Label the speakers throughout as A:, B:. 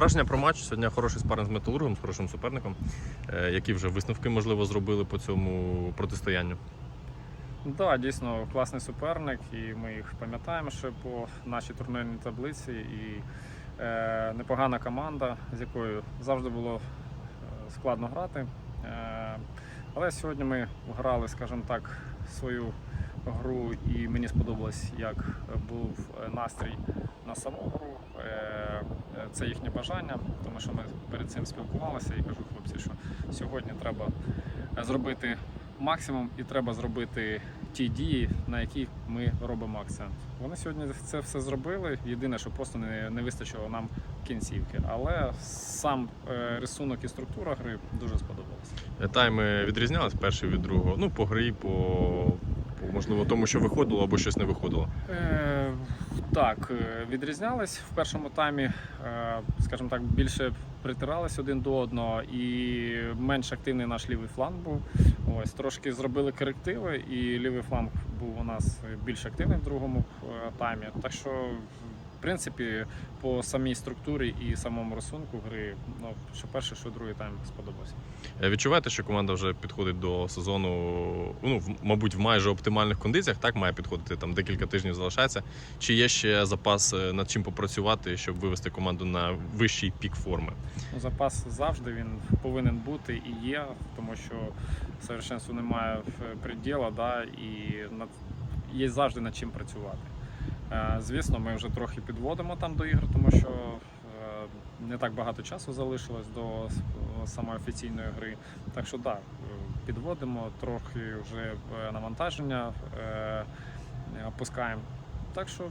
A: Враження про матч сьогодні хороший спаринг з металургом, з хорошим суперником. Е, Які вже висновки можливо зробили по цьому протистоянню?
B: Так, да, дійсно класний суперник, і ми їх пам'ятаємо ще по нашій турнірній таблиці. І е, непогана команда, з якою завжди було е, складно грати. Е, але сьогодні ми грали, скажімо так, свою гру, і мені сподобалось, як був е, настрій на саму гру. Е, е, це їхнє бажання, тому що ми перед цим спілкувалися і кажу хлопці, що сьогодні треба зробити максимум і треба зробити ті дії, на які ми робимо акцент. Вони сьогодні це все зробили. Єдине, що просто не, не вистачило нам кінцівки. Але сам рисунок і структура гри дуже сподобалися.
A: Е, Тайми відрізнялись перший від другого. Ну, по грі, по можливо, тому, що виходило або щось не виходило.
B: Е, так, е, відрізнялись в першому таймі, е, скажімо так, більше притирались один до одного і менш активний наш лівий фланг був. Ось трошки зробили корективи, і лівий фланг був у нас більш активний в другому е, таймі. Так що, в принципі, по самій структурі і самому рисунку гри, ну що перший, що другий тайм сподобався.
A: Е, Відчуваєте, що команда вже підходить до сезону, ну, в- мабуть, в майже оптимальних кондиціях, так має підходити, там декілька тижнів залишається. Чи є ще запас е, над чим попрацювати, щоб вивести команду на вищий пік форми?
B: Ну, Запас завжди він повинен бути і є, тому що совершенству немає е, приділа, да, і над, є завжди над чим працювати. Е, Звісно, ми вже трохи підводимо там до ігр, тому що е, не так багато часу залишилось до самої офіційної гри. Так що так, підводимо, трохи вже е, навантаження опускаємо. Так що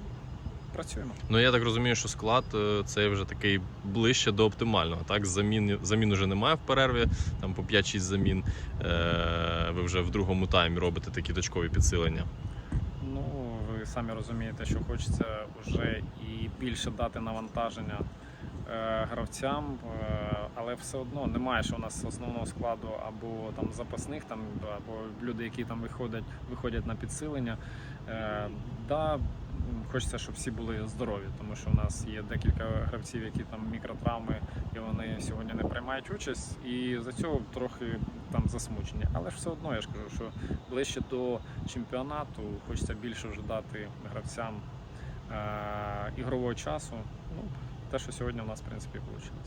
B: працюємо.
A: Ну я так розумію, що склад е, цей вже такий ближче до оптимального. Так, замін, замін уже немає в перерві, там по 5-6 замін. Ви вже в другому таймі робите такі точкові підсилення.
B: Самі розумієте, що хочеться вже і більше дати навантаження е, гравцям, е, але все одно немає, що у нас основного складу або там запасних, там або люди, які там виходять, виходять на підсилення. Е, да, хочеться, щоб всі були здорові, тому що у нас є декілька гравців, які там мікротравми, і вони сьогодні не приймають участь, і за цього трохи там засмучені. Але ж все одно я ж кажу, що ближче до чемпіонату хочеться більше вже дати гравцям е- ігрового часу. Ну, те, що сьогодні у нас в принципі вийшло.